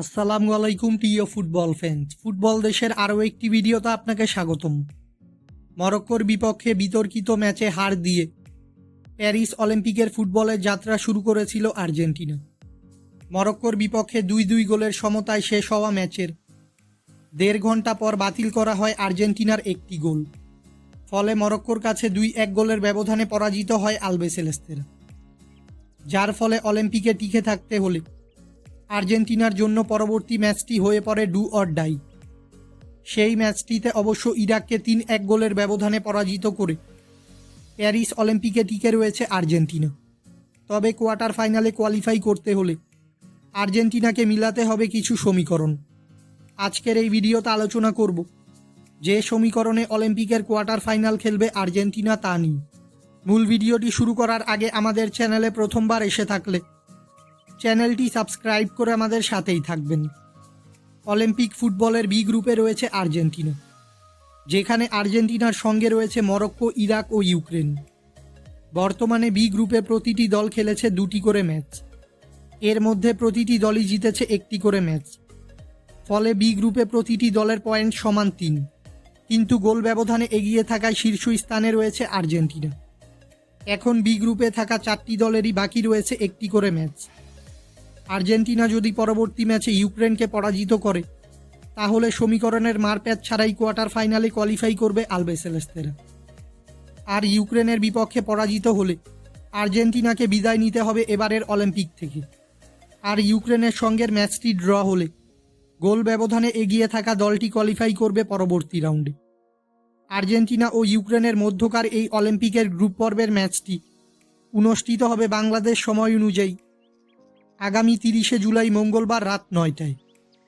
আসসালামু আলাইকুম, প্রিয় ফুটবল ফ্যান্স ফুটবল দেশের আরও একটি ভিডিওতে আপনাকে স্বাগতম। মরক্কোর বিপক্ষে বিতর্কিত ম্যাচে হার দিয়ে প্যারিস অলিম্পিকের ফুটবলের যাত্রা শুরু করেছিল আর্জেন্টিনা। মরক্কোর বিপক্ষে দুই দুই গোলের সমতায় শেষ হওয়া ম্যাচের দেড় ঘণ্টা পর বাতিল করা হয় আর্জেন্টিনার একটি গোল। ফলে মরক্কোর কাছে দুই এক গোলের ব্যবধানে পরাজিত হয় আলবেসেলেস্তেরা যার ফলে অলিম্পিকে টিকে থাকতে হলে আর্জেন্টিনার জন্য পরবর্তী ম্যাচটি হয়ে পড়ে ডু অর ডাই। সেই ম্যাচটিতে অবশ্য ইরাককে তিন এক গোলের ব্যবধানে পরাজিত করে প্যারিস অলিম্পিকে টিকে রয়েছে আর্জেন্টিনা। তবে কোয়ার্টার ফাইনালে কোয়ালিফাই করতে হলে আর্জেন্টিনাকে মিলাতে হবে কিছু সমীকরণ। আজকের এই ভিডিওতে আলোচনা করব যে সমীকরণে অলিম্পিকের কোয়ার্টার ফাইনাল খেলবে আর্জেন্টিনা তা নিয়ে। মূল ভিডিওটি শুরু করার আগে আমাদের চ্যানেলে প্রথমবার এসে থাকলে চ্যানেলটি সাবস্ক্রাইব করে আমাদের সাথেই থাকবেন। অলিম্পিক ফুটবলের বি গ্রুপে রয়েছে আর্জেন্টিনা, যেখানে আর্জেন্টিনার সঙ্গে রয়েছে মরক্কো, ইরাক ও ইউক্রেন। বর্তমানে বি গ্রুপে প্রতিটি দল খেলেছে দুটি করে ম্যাচ। এর মধ্যে প্রতিটি দলই জিতেছে একটি করে ম্যাচ। ফলে বি গ্রুপে প্রতিটি দলের পয়েন্ট সমান তিন। কিন্তু গোল ব্যবধানে এগিয়ে থাকায় শীর্ষ স্থানে রয়েছে আর্জেন্টিনা। এখন বি গ্রুপে থাকা চারটি দলেরই বাকি রয়েছে একটি করে ম্যাচ। আর্জেন্টিনা যদি পরবর্তী ম্যাচে ইউক্রেনকে পরাজিত করে, তাহলে সমীকরণের মারপ্যাচ ছাড়াই কোয়ার্টার ফাইনালে কোয়ালিফাই করবে আলবেসেলেস্তেরা আর ইউক্রেনের বিপক্ষে পরাজিত হলে আর্জেন্টিনাকে বিদায় নিতে হবে এবারের অলিম্পিক থেকে। আর ইউক্রেনের সঙ্গের ম্যাচটি ড্র হলে গোল ব্যবধানে এগিয়ে থাকা দলটি কোয়ালিফাই করবে পরবর্তী রাউন্ডে। আর্জেন্টিনা ও ইউক্রেনের মধ্যকার এই অলিম্পিকের গ্রুপ পর্বের ম্যাচটি অনুষ্ঠিত হবে বাংলাদেশ সময় অনুযায়ী আগামী তিরিশে জুলাই মঙ্গলবার রাত নয়টায়।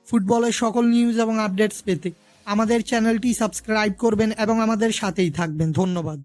ফুটবলের সকল নিউজ এবং আপডেটস পেতে আমাদের চ্যানেলটি সাবস্ক্রাইব করবেন এবং আমাদের সাথেই থাকবেন। ধন্যবাদ।